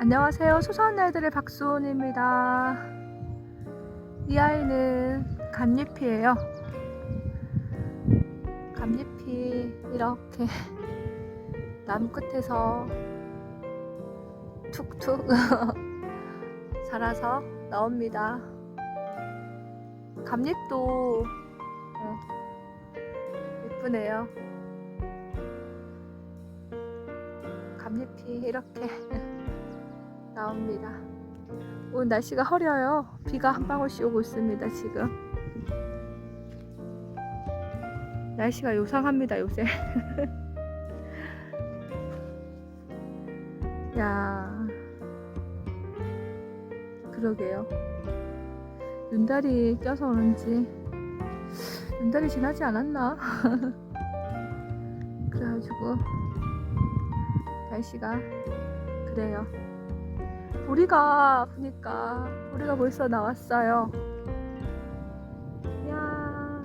안녕하세요. 소소한 날들의 박수원입니다. 이 아이는 감잎이에요. 감잎이 이렇게 나무 끝에서 툭툭 자라서 나옵니다. 감잎도 어, 예쁘네요. 감잎이 이렇게 나옵니다. 오늘 날씨가 흐려요. 비가 한 방울씩 오고 있습니다, 지금. 날씨가 요상합니다, 요새. 야. 그러게요. 윤달이 껴서 그런지 윤달이 지나지 않았나? 그래가지고 날씨가 그래요. 보리가 보니까 보리가 벌써 나왔어요. 이야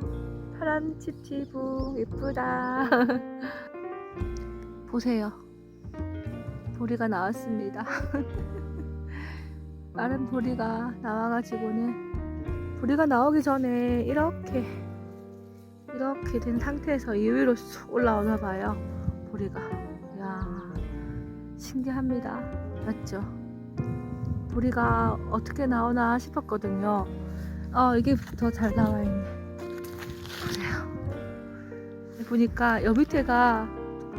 파란 칩치부 예쁘다. 보세요. 보리가 나왔습니다. 마른 보리가 나와가지고는 보리가 나오기 전에 이렇게 이렇게 된 상태에서 이 위로 쑥 올라오나 봐요. 보리가. 이야 신기합니다. 맞죠? 보리가 어떻게 나오나 싶었거든요. 어, 이게 더 잘 나와 있네. 그래요. 보니까 여 밑에가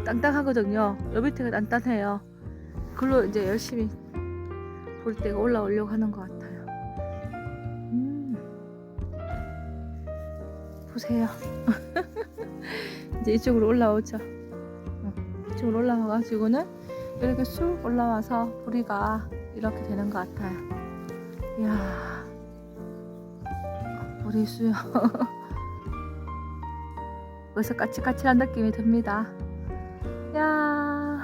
단단하거든요. 여 밑에가 단단해요. 그걸로 이제 열심히 보리대가 올라오려고 하는 것 같아요. 음. 보세요. 이제 이쪽으로 올라오죠. 어, 이쪽으로 올라와가지고는 이렇게 쑥 올라와서 보리가 이렇게 되는 것 같아요. 이야, 보리 수요. 벌써 까칠까칠한 느낌이 듭니다. 야,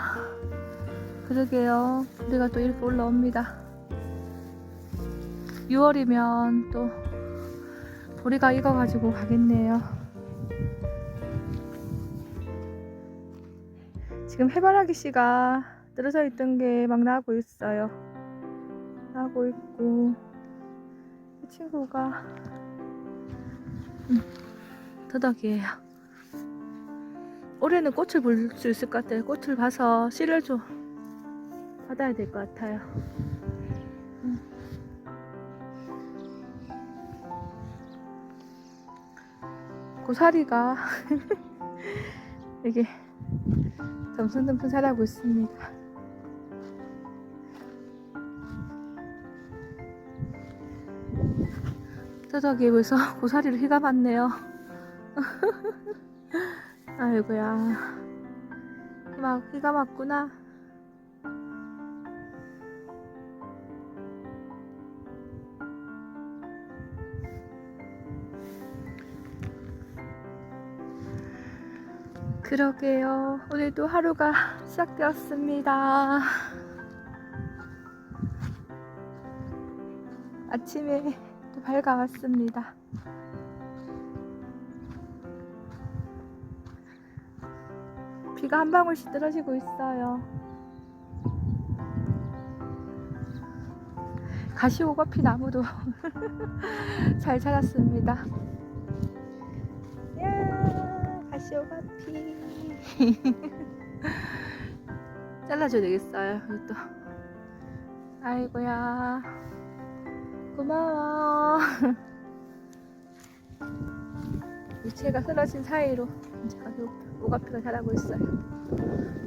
그러게요. 보리가 또 이렇게 올라옵니다. 6월이면 또 보리가 익어가지고 가겠네요. 지금 해바라기 씨가 떨어져 있던 게 막 나고 있어요. 나고 있고 이 친구가 음, 더덕이에요. 올해는 꽃을 볼 수 있을 것 같아요. 꽃을 봐서 씨를 좀 받아야 될 것 같아요. 음. 고사리가 이게 덤성덤성 자라고 있습니다. 떠덕이 벌써 고사리를 휘감았네요. 아이고야. 막 휘감았구나. 그러게요. 오늘도 하루가 시작되었습니다. 아침에 또 밝아왔습니다. 비가 한 방울씩 떨어지고 있어요. 가시오거피 나무도 잘 자랐습니다. 야, 가시오거피. 잘라줘야 되겠어요. 이것도. 아이고야. 고마워. 유채가 쓰러진 사이로 이제 아주 오가피가 자라고 있어요.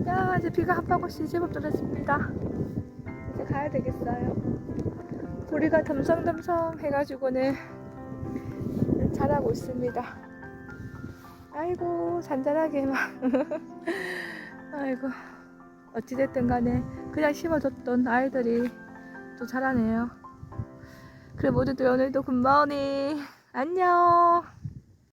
야, 이제 비가 한 방울씩 제법 떨어집니다. 이제 가야 되겠어요. 보리가 덤성덤성 해가지고는 자라고 있습니다. 아이고, 잔잔하게 막. 아이고, 어찌됐든 간에 그냥 심어줬던 아이들이 또 자라네요. 그래, 모두들 오늘도 굿모닝. 안녕.